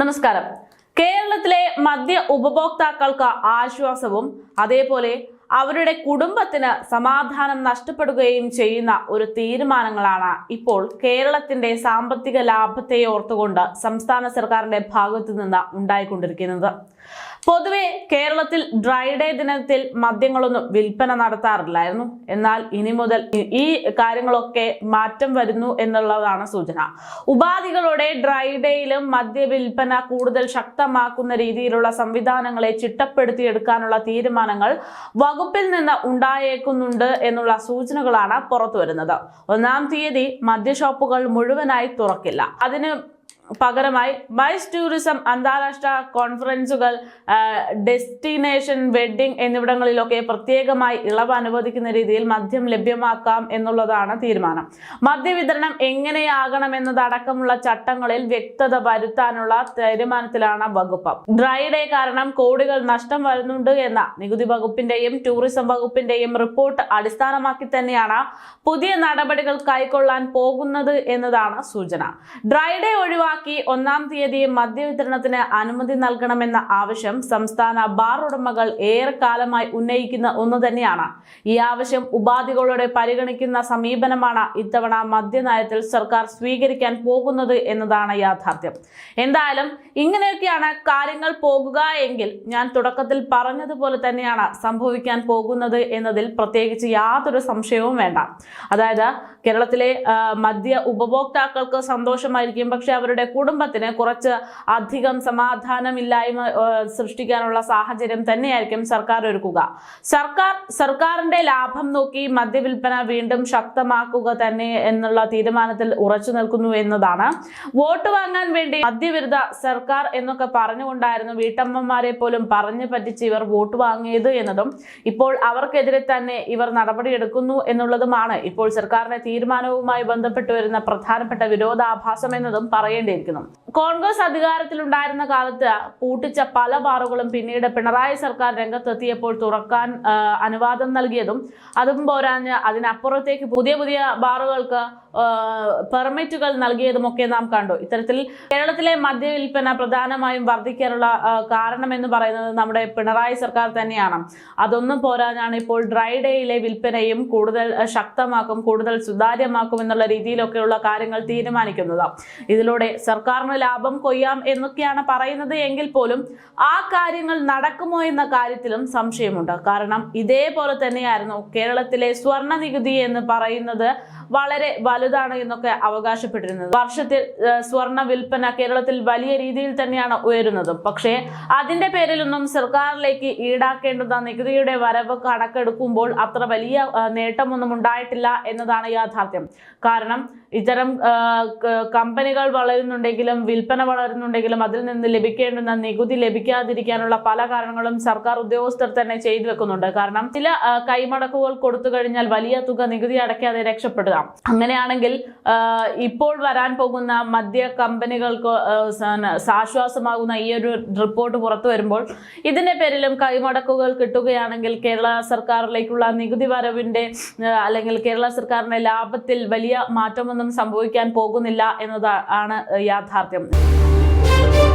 നമസ്കാരം. കേരളത്തിലെ മദ്യ ഉപഭോക്താക്കൾക്ക് ആശ്വാസവും അതേപോലെ അവരുടെ കുടുംബത്തിന് സമാധാനം നഷ്ടപ്പെടുകയും ചെയ്യുന്ന ഒരു തീരുമാനങ്ങളാണ് ഇപ്പോൾ കേരളത്തിന്റെ സാമ്പത്തിക ലാഭത്തെ ഓർത്തുകൊണ്ട് സംസ്ഥാന സർക്കാരിന്റെ ഭാഗത്തു നിന്ന് ഉണ്ടായിക്കൊണ്ടിരിക്കുന്നത്. പൊതുവെ കേരളത്തിൽ ഡ്രൈ ഡേ ദിനത്തിൽ മദ്യങ്ങളൊന്നും വിൽപ്പന നടത്താറില്ലായിരുന്നു. എന്നാൽ ഇനി മുതൽ ഈ- കാര്യങ്ങളൊക്കെ മാറ്റം വരുന്നു എന്നുള്ളതാണ് സൂചന. ഉപാധികളോടെ ഡ്രൈ ഡേയിലും മദ്യ വിൽപ്പന കൂടുതൽ ശക്തമാക്കുന്ന രീതിയിലുള്ള സംവിധാനങ്ങളെ ചിട്ടപ്പെടുത്തിയെടുക്കാനുള്ള തീരുമാനങ്ങൾ വകുപ്പിൽ നിന്ന് ഉണ്ടായേക്കുന്നുണ്ട് എന്നുള്ള സൂചനകളാണ് പുറത്തു വരുന്നത് ഒന്നാം തീയതി മദ്യഷോപ്പുകൾ മുഴുവനായി തുറക്കില്ല. അതിന് പകരമായി വൈസ് ടൂറിസം അന്താരാഷ്ട്ര കോൺഫറൻസുകൾ ഡെസ്റ്റിനേഷൻ വെഡ്ഡിംഗ് എന്നിവിടങ്ങളിലൊക്കെ പ്രത്യേകമായി ഇളവ് അനുവദിക്കുന്ന രീതിയിൽ മദ്യം ലഭ്യമാക്കാം എന്നുള്ളതാണ് തീരുമാനം. മദ്യവിതരണം എങ്ങനെയാകണം എന്നതടക്കമുള്ള ചട്ടങ്ങളിൽ വ്യക്തത വരുത്താനുള്ള തീരുമാനത്തിലാണ് വകുപ്പ്. ഡ്രൈഡേ കാരണം കോടികൾ നഷ്ടം വരുന്നുണ്ട് എന്ന നികുതി വകുപ്പിന്റെയും ടൂറിസം വകുപ്പിന്റെയും റിപ്പോർട്ട് അടിസ്ഥാനമാക്കി തന്നെയാണ് പുതിയ നടപടികൾ കൈക്കൊള്ളാൻ പോകുന്നത് എന്നതാണ് സൂചന. ഡ്രൈഡേ ഒഴിവാക്കി ഒന്നാം തീയതി മദ്യവിതരണത്തിന് അനുമതി നൽകണമെന്ന ആവശ്യം സംസ്ഥാന ബാർ ഉടമകൾ ഏറെക്കാലമായി ഉന്നയിക്കുന്ന ഒന്ന് തന്നെയാണ്. ഈ ആവശ്യം ഉപാധികളോടെ പരിഗണിക്കുന്ന സമീപനമാണ് ഇത്തവണ മദ്യനയത്തിൽ സർക്കാർ സ്വീകരിക്കാൻ പോകുന്നത് എന്നതാണ് യാഥാർത്ഥ്യം. എന്തായാലും ഇങ്ങനെയൊക്കെയാണ് കാര്യങ്ങൾ പോകുക എങ്കിൽ ഞാൻ തുടക്കത്തിൽ പറഞ്ഞതുപോലെ തന്നെയാണ് സംഭവിക്കാൻ പോകുന്നത് എന്നതിൽ പ്രത്യേകിച്ച് യാതൊരു സംശയവും വേണ്ട. അതായത് കേരളത്തിലെ മദ്യ ഉപഭോക്താക്കൾക്ക് സന്തോഷമായിരിക്കും പക്ഷെ അവരുടെ കുടുംബത്തിന് കുറച്ച് അധികം സമാധാനമില്ലായ്മ സൃഷ്ടിക്കാനുള്ള സാഹചര്യം തന്നെയായിരിക്കും സർക്കാർ ഒരുക്കുക. സർക്കാർ സർക്കാരിന്റെ ലാഭം നോക്കി മദ്യവിൽപ്പന വീണ്ടും ശക്തമാക്കുക തന്നെ എന്നുള്ള തീരുമാനത്തിൽ ഉറച്ചു നിൽക്കുന്നു എന്നതാണ്. വോട്ട് വാങ്ങാൻ വേണ്ടി മദ്യവിരുദ്ധ സർക്കാർ എന്നൊക്കെ പറഞ്ഞുകൊണ്ടായിരുന്നു വീട്ടമ്മമാരെ പോലും പറഞ്ഞു പറ്റിച്ച് ഇവർ വോട്ട് വാങ്ങിയത് എന്നതും. ഇപ്പോൾ അവർക്കെതിരെ തന്നെ ഇവർ നടപടിയെടുക്കുന്നു എന്നുള്ളതുമാണ് ഇപ്പോൾ സർക്കാരിന്റെ തീരുമാനവുമായി ബന്ധപ്പെട്ട് വരുന്ന പ്രധാനപ്പെട്ട വിരോധാഭാസം എന്നതും പറയേണ്ടിയിരിക്കുന്നു കോൺഗ്രസ് അധികാരത്തിലുണ്ടായിരുന്ന കാലത്ത് പൂട്ടിച്ച പല ബാറുകളും പിന്നീട് പിണറായി സർക്കാർ രംഗത്തെത്തിയപ്പോൾ തുറക്കാൻ അനുവാദം നൽകിയതും അതും പോരാഞ്ഞ് അതിനപ്പുറത്തേക്ക് പുതിയ പുതിയ ബാറുകൾക്ക് പെർമിറ്റുകൾ നൽകിയതുമൊക്കെ നാം കണ്ടു. ഇത്തരത്തിൽ കേരളത്തിലെ മദ്യവിൽപ്പന പ്രധാനമായും വർദ്ധിക്കാനുള്ള കാരണം എന്ന് പറയുന്നത് നമ്മുടെ പിണറായി സർക്കാർ തന്നെയാണ്. അതൊന്നും പോരാഞ്ഞാണ് ഇപ്പോൾ ഡ്രൈ ഡേയിലെ വിൽപ്പനയും കൂടുതൽ ശക്തമാക്കും കൂടുതൽ സുതാര്യമാക്കും എന്നുള്ള രീതിയിലൊക്കെയുള്ള കാര്യങ്ങൾ തീരുമാനിക്കുന്നത്. ഇതിലൂടെ സർക്കാരിന് ലാഭം കൊയ്യാം എന്നൊക്കെയാണ് പറയുന്നത് എങ്കിൽ പോലും ആ കാര്യങ്ങൾ നടക്കുമോ എന്ന കാര്യത്തിലും സംശയമുണ്ട്. കാരണം ഇതേപോലെ തന്നെയായിരുന്നു കേരളത്തിലെ സ്വർണ നികുതി എന്ന് പറയുന്നത് വളരെ വലുതാണ് എന്നൊക്കെ അവകാശപ്പെട്ടിരുന്നത്. വർഷത്തിൽ സ്വർണ വിൽപ്പന കേരളത്തിൽ വലിയ രീതിയിൽ തന്നെയാണ് ഉയരുന്നത്. പക്ഷേ അതിന്റെ പേരിലൊന്നും സർക്കാരിലേക്ക് ഈടാക്കേണ്ടുന്ന നികുതിയുടെ വരവ് കണക്കെടുക്കുമ്പോൾ അത്ര വലിയ നേട്ടമൊന്നും ഉണ്ടായിട്ടില്ല എന്നതാണ് യാഥാർത്ഥ്യം. കാരണം ഇത്തരം കമ്പനികൾ വളരുന്നുണ്ടെങ്കിലും വിൽപ്പന വളരുന്നുണ്ടെങ്കിലും അതിൽ നിന്ന് ലഭിക്കേണ്ടുന്ന നികുതി ലഭിക്കാതിരിക്കാനുള്ള പല കാരണങ്ങളും സർക്കാർ ഉദ്യോഗസ്ഥർ തന്നെ ചെയ്തു വെക്കുന്നുണ്ട്. കാരണം ചില കൈമടക്കുകൾ കൊടുത്തു കഴിഞ്ഞാൽ വലിയ തുക നികുതി അടയ്ക്കാതെ രക്ഷപ്പെടുക. അങ്ങനെയാണെങ്കിൽ ഇപ്പോൾ വരാൻ പോകുന്ന മദ്യ കമ്പനികൾക്ക് ആശ്വാസമാകുന്ന ഈ ഒരു റിപ്പോർട്ട് പുറത്തു വരുമ്പോൾ ഇതിന്റെ പേരിലും കൈമടക്കുകൾ കിട്ടുകയാണെങ്കിൽ കേരള സർക്കാരിലേക്കുള്ള നികുതി വരവിന്റെ അല്ലെങ്കിൽ കേരള സർക്കാരിന്റെ ലാഭത്തിൽ വലിയ മാറ്റമൊന്നും സംഭവിക്കാൻ പോകുന്നില്ല എന്നതാണ് യാഥാർത്ഥ്യം. வணக்கம்